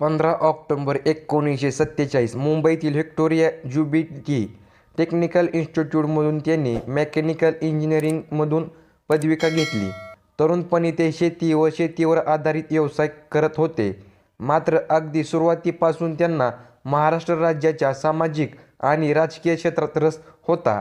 पंधरा ऑक्टोंबर एकोणीसशे सत्तेचाळीस. मुंबईतील व्हिक्टोरिया ज्युबिटी टेक्निकल इन्स्टिट्यूटमधून त्यांनी मेकॅनिकल इंजिनिअरिंगमधून पदविका घेतली. तरुणपणी ते शेती व शेतीवर आधारित व्यवसाय करत होते. मात्र अगदी सुरुवातीपासून त्यांना महाराष्ट्र राज्याच्या सामाजिक आणि राजकीय क्षेत्रात रस होता.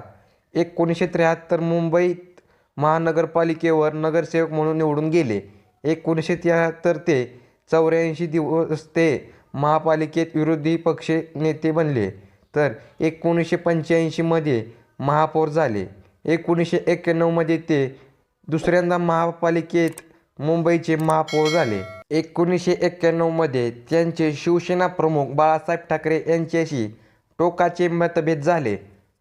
एकोणीसशे त्र्याहत्तर मुंबईत महानगरपालिकेवर नगरसेवक म्हणून निवडून गेले. एकोणीसशे त्र्याहत्तर ते चौऱ्याऐंशी दिवस ते महापालिकेत विरोधी पक्ष नेते बनले. तर एकोणीसशे पंच्याऐंशीमध्ये महापौर झाले. एकोणीसशे एक्क्याण्णवमध्ये ते दुसऱ्यांदा महापालिकेत मुंबईचे महापौर झाले. एकोणीसशे एक्क्याण्णवमध्ये त्यांचे शिवसेना प्रमुख बाळासाहेब ठाकरे यांच्याशी टोकाचे मतभेद झाले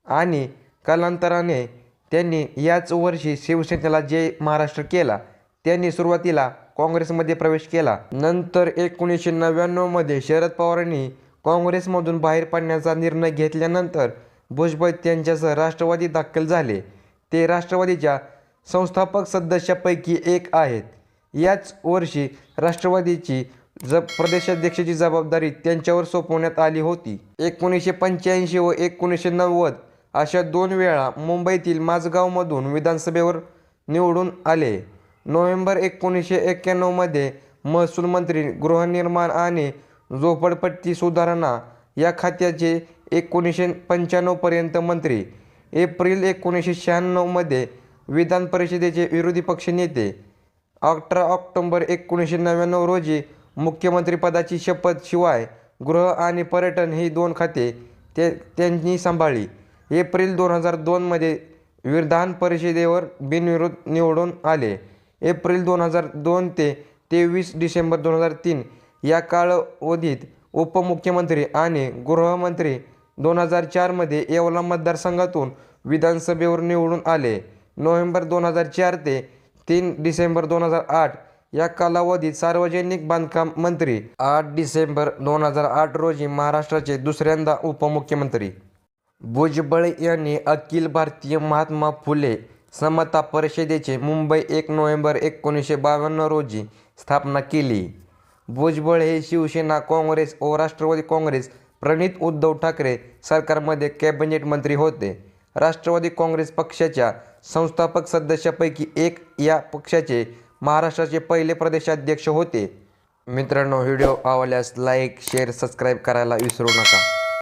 आणि कालांतराने त्यांनी याच वर्षी शिवसेनेला जय महाराष्ट्र केला. त्यांनी सुरुवातीला काँग्रेसमध्ये प्रवेश केला. नंतर एकोणीसशे नव्याण्णवमध्ये शरद पवारांनी काँग्रेसमधून बाहेर पडण्याचा निर्णय घेतल्यानंतर भुजबळ त्यांच्यासह राष्ट्रवादी दाखल झाले. ते राष्ट्रवादीच्या संस्थापक सदस्यापैकी एक आहेत. याच वर्षी राष्ट्रवादीची ज प्रदेशाध्यक्षाची जबाबदारी त्यांच्यावर सोपवण्यात आली होती. एकोणीसशे पंच्याऐंशी व एकोणीसशे नव्वद अशा दोन वेळा मुंबईतील माझगावमधून विधानसभेवर निवडून आले. नोव्हेंबर एकोणीसशे एक्क्याण्णवमध्ये महसूल मंत्री गृहनिर्माण आणि झोपडपट्टी सुधारणा या खात्याचे एकोणीसशे पंच्याण्णवपर्यंत मंत्री एप्रिल एकोणीसशे शहाण्णवमध्ये विधान परिषदेचे विरोधी पक्षनेते अठरा ऑक्टोंबर एकोणीसशे नव्याण्णव रोजी मुख्यमंत्रीपदाची शपथ शिवाय गृह आणि पर्यटन ही दोन खाते ते त्यांनी सांभाळली. एप्रिल दोन हजार दोनमध्ये विधान परिषदेवर बिनविरोध निवडून आले. एप्रिल दोन हजार दोन ते तेवीस डिसेंबर दोन हजार तीन या कालावधीत उपमुख्यमंत्री आणि गृहमंत्री दोन हजार चारमध्ये येवला मतदारसंघातून विधानसभेवर निवडून आले. नोव्हेंबर दोन हजार चार ते तीन डिसेंबर दोन हजार आठ या कालावधीत सार्वजनिक बांधकाम मंत्री आठ डिसेंबर दोन हजार आठ रोजी महाराष्ट्राचे दुसऱ्यांदा उपमुख्यमंत्री. भुजबळ यांनी अखिल भारतीय महात्मा फुले समता परिषदेचे मुंबई एक नोव्हेंबर एकोणीसशे बावन्न रोजी स्थापना केली. भुजबळ हे शिवसेना काँग्रेस व राष्ट्रवादी काँग्रेस प्रणित उद्धव ठाकरे सरकारमध्ये कॅबिनेट मंत्री होते. राष्ट्रवादी काँग्रेस पक्षाच्या संस्थापक सदस्यापैकी एक या पक्षाचे महाराष्ट्राचे पहिले प्रदेशाध्यक्ष होते. मित्रांनो व्हिडिओ आवडल्यास लाईक शेअर सबस्क्राईब करायला विसरू नका.